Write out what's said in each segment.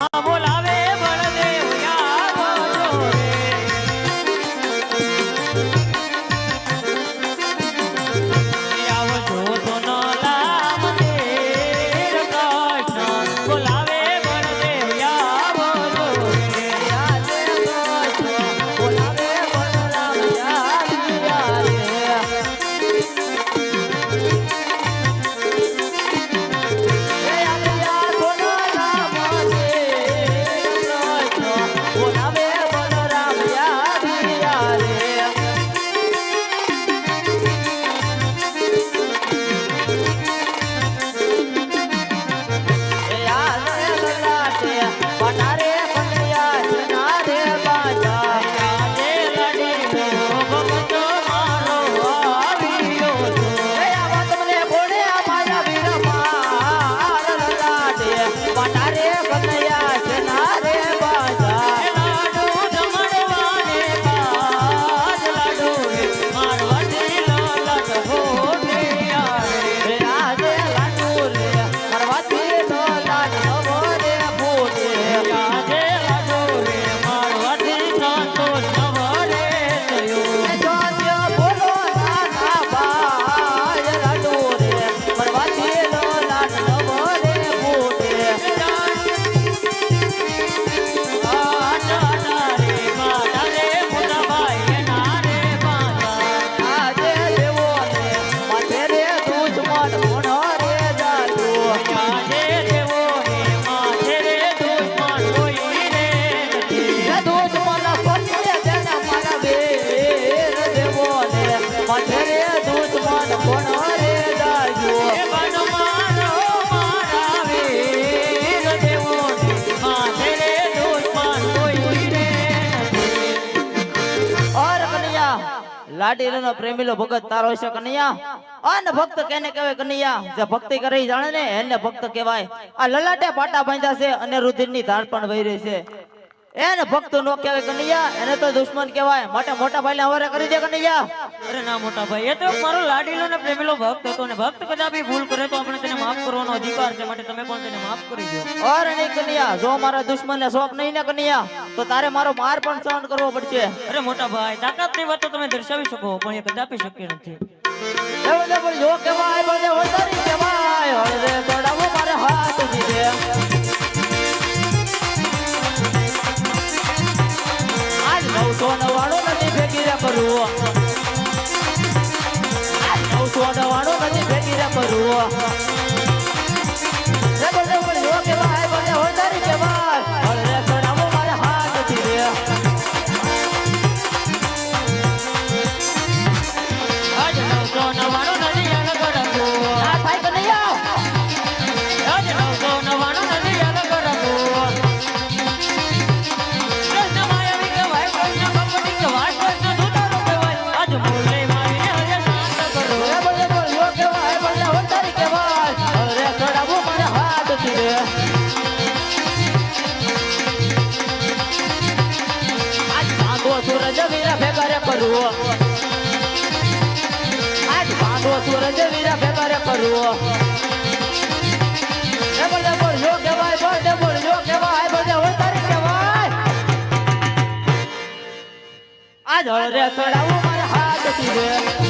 ¡Vamos, la! લાડી નો પ્રેમીલો ભગત તારો છે કનૈયા? અન ભક્ત કેને કહેવાય કનૈયા? જે ભક્તિ કરી જાણે ને, એને ભક્ત કહેવાય. આ લલાટે પાટા બાંધ્યા છે અને રુધિરની ધાર પણ વહી રહી છે. એને ભક્ત નો કહેવાય કનૈયા, એને તો દુશ્મન કહેવાય. માટે મોટા ભાઈ ને હવારે કરી દે કનૈયા. અરે ને શોખ નહીં ને કન્યા તો તારે મારો માર પણ સહન કરવો પડશે. અરે મોટા ભાઈ તાકાતની વાત તો દર્શાવી શકો પણ એ કદાપી શક્ય નથી. 做主 રાખી દે આજ ભાંગો સૂરજ વીરા ભેગરે કરવો આજ ભાંગો સૂરજ વીરા ભેગરે કરવો ડબલ કહેવાય બોલ ડબલ જો કહેવાય આજ હળરે સડાવું મારા હાથથી દે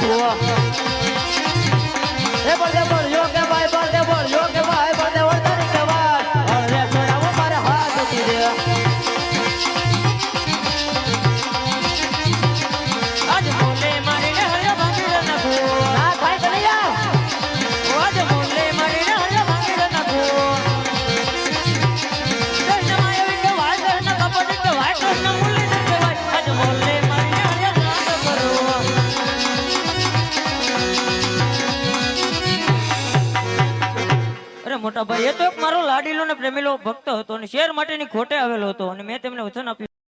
વાહ એ બળદેવ મોટા ભાઈ. એ તો એક મારો લાડીલો ને પ્રેમીલો ભક્ત હતો અને શેર માટેની ખોટે આવેલો હતો અને મેં તેમને વચન આપ્યું.